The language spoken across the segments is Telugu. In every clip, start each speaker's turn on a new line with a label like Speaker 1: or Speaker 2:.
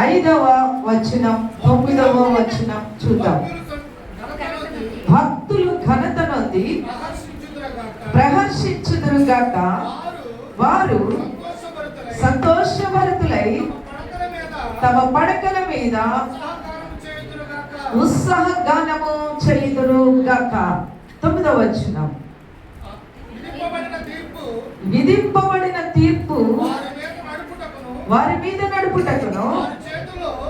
Speaker 1: ఐదవ వచనం తొమ్మిదవ వచనం చూద్దాం
Speaker 2: భక్తులు ఘనత నొంది
Speaker 1: భక్తులు
Speaker 2: ప్రహర్షించుదురుగాక. వారు సంతోషభరతులై తమ పడకల మీద
Speaker 1: ఉత్సాహగానము పడకల ఉత్సాహ గానము తొమ్మిదవ వచనం
Speaker 2: విధింపబడిన తీర్పు
Speaker 1: విధింపబడిన తీర్పు
Speaker 2: వారి మీద నడుపుటకును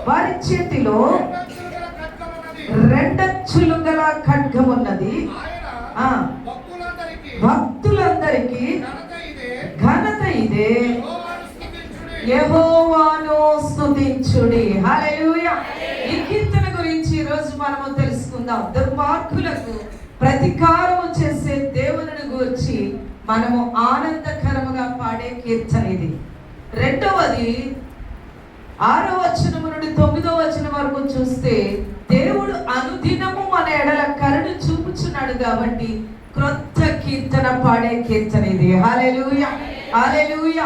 Speaker 1: వారి
Speaker 2: చేతిలో
Speaker 1: రెండచ్చులు గల
Speaker 2: ఖడ్గం
Speaker 1: ఉన్నది.
Speaker 2: భక్తులందరికీ ఘనత ఇదే.
Speaker 1: ఘనత స్థుతించుడి
Speaker 2: యెహోవాను
Speaker 1: హల్లెలూయా. ఈ కీర్తన గురించి ఈ రోజు మనము తెలుసుకుందాం. దుర్మార్గులకు ప్రతికారము చేసే దేవుని గురించి మనము ఆనందకరముగా పాడే కీర్తన ఇది. రెండవది ఆరో వచనం చూస్తే దేవుడు అనుదినము మన ఎడల కరుణ చూపుచున్నాడు కాబట్టి క్రొత్త కీర్తన పాడే కీర్తన ఇది. హాలెలూయా హాలెలూయా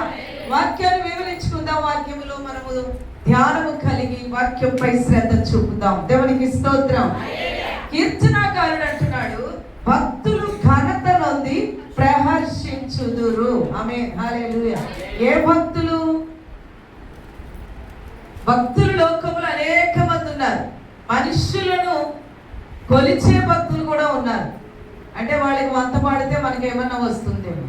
Speaker 1: వాక్యాన్ని వివరించుకుందాం వాక్యములో మనము ధ్యానము కలిగి వాక్యంపై శ్రద్ధ చూపుదాం. దేవునికి స్తోత్రం. కీర్తనాకారుడు అంటున్నాడు భక్తులు ఘనత నొంది ప్రహర్షించుదురు. ఆమె హాలెలూయా ఏ భక్తులు? భక్తులు లోక ఉన్నారు. మనుషులను కొలిచే భక్తులు కూడా ఉన్నారు. అంటే వాళ్ళకి వంత పాడితే మనకి ఏమన్నా వస్తుందేమో.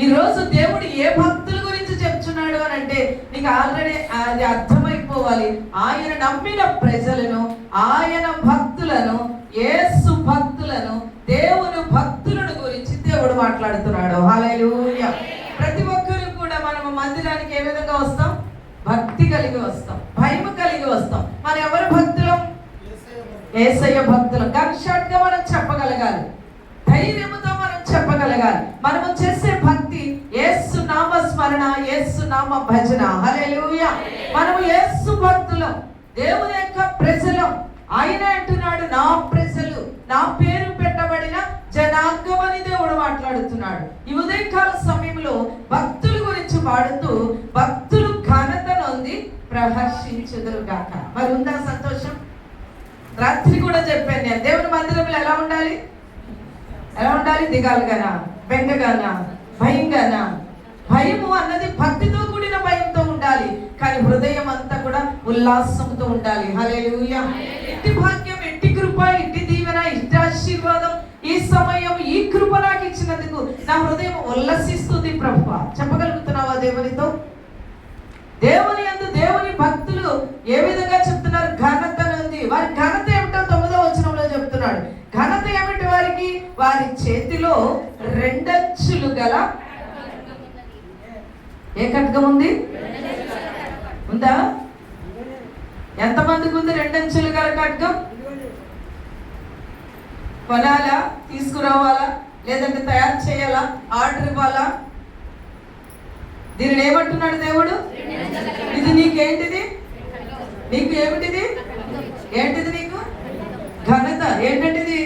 Speaker 1: ఈరోజు దేవుడు ఏ భక్తుల గురించి చెప్తున్నాడు అని అంటే నీకు ఆల్రెడీ అది అర్థమైపోవాలి. ఆయన నమ్మిన ప్రజలను ఆయన భక్తులను ఏసు భక్తులను దేవుని భక్తులను గురించి దేవుడు మాట్లాడుతున్నాడు. హాలూయ ప్రతి ఒక్కరు కూడా మనం మందిరానికి ఏ విధంగా వస్తాం? భక్తి కలిగి వస్తాం. కలిగి వస్తాం. మనం ఎవరు భక్తులం? ఏసయ్య భక్తులం. గన్షాట్గా మనం చెప్పగలగాలి. ధైర్యముతో మనం చెప్పగలగాలి. మనము చేసే భక్తి ఏసు నామ స్మరణ యేసు నామ భజన. హల్లెలూయా. మనము ఏసు భక్తులం. దేవుని యొక్క ప్రజలం. ఆయన అంటున్నాడు నా ప్రజలు. నా పేరు పెట్టబడిన జనాంగం అని దేవుడు మాట్లాడుతున్నాడు. ఈ ఉదయకాల సమయంలో భక్తుల గురించి పాడుతూ భక్తులు నొంది ప్రహర్షించుదురు గాక. మరి ఉందా సంతోషం? రాత్రి కూడా చెప్పాను నేను దేవుని మందిరంలో ఎలా ఉండాలి? ఎలా ఉండాలి? దిగాలుగానా? బెంగగానా? భయంగానా? భయము అన్నది భక్తితో కూడిన భయంతో ఉండాలి. కానీ హృదయం అంతా కూడా ఉల్లాసంతో ఉండాలి. హల్లెలూయా. ఇంటి భాగ్యం ఇంటి కృప ఇంటి దీవెన ఇంటి ఆశీర్వాదం ఈ సమయం ఈ కృప నాకు ఇచ్చినందుకు నా హృదయం ఉల్లసిస్తుంది ప్రభు. చెప్పగలుగుతున్నావా దేవునితో? దేవుని ఏ విధంగా చెప్తున్నారు? ఘనత ఉంది వారి ఘనత ఏమిటో తొమ్మిదో వచనంలో చెప్తున్నాడు. ఘనత ఏమిటి వారికి? వారి చేతిలో రెండంచులు గల ఏ ఖడ్గం ఉంది? ఉందా? ఎంతమందికి ఉంది రెండంచులు గల ఖడ్గం కొనాలా? తీసుకురావాలా? లేదంటే తయారు చేయాలా? ఆర్డర్ ఇవ్వాలా? దీనిని ఏమంటున్నాడు దేవుడు? ఇది నీకేంటిది? నీకు ఏమిటిది? ఏంటిది నీకు? ఘనత. ఏంటంటిది?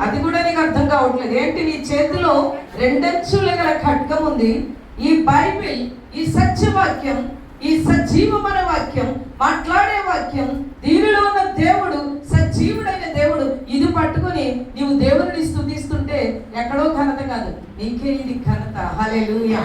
Speaker 1: అది కూడా నీకు అర్థం కావట్లేదు. ఏంటి? నీ చేతిలో రెండంచుల గల ఖడ్గం ఉంది. ఈ బైబిల్ ఈ సత్యవాక్యం ఈ సజీవమైన వాక్యం మాట్లాడే వాక్యం దీనిలో ఉన్న దేవుడు సజీవుడైన దేవుడు ఇది పట్టుకొని నీవు దేవుడిని స్థుతిస్తుంటే ఎక్కడో ఘనత కాదు. నీకే ఇది ఘనత. హలే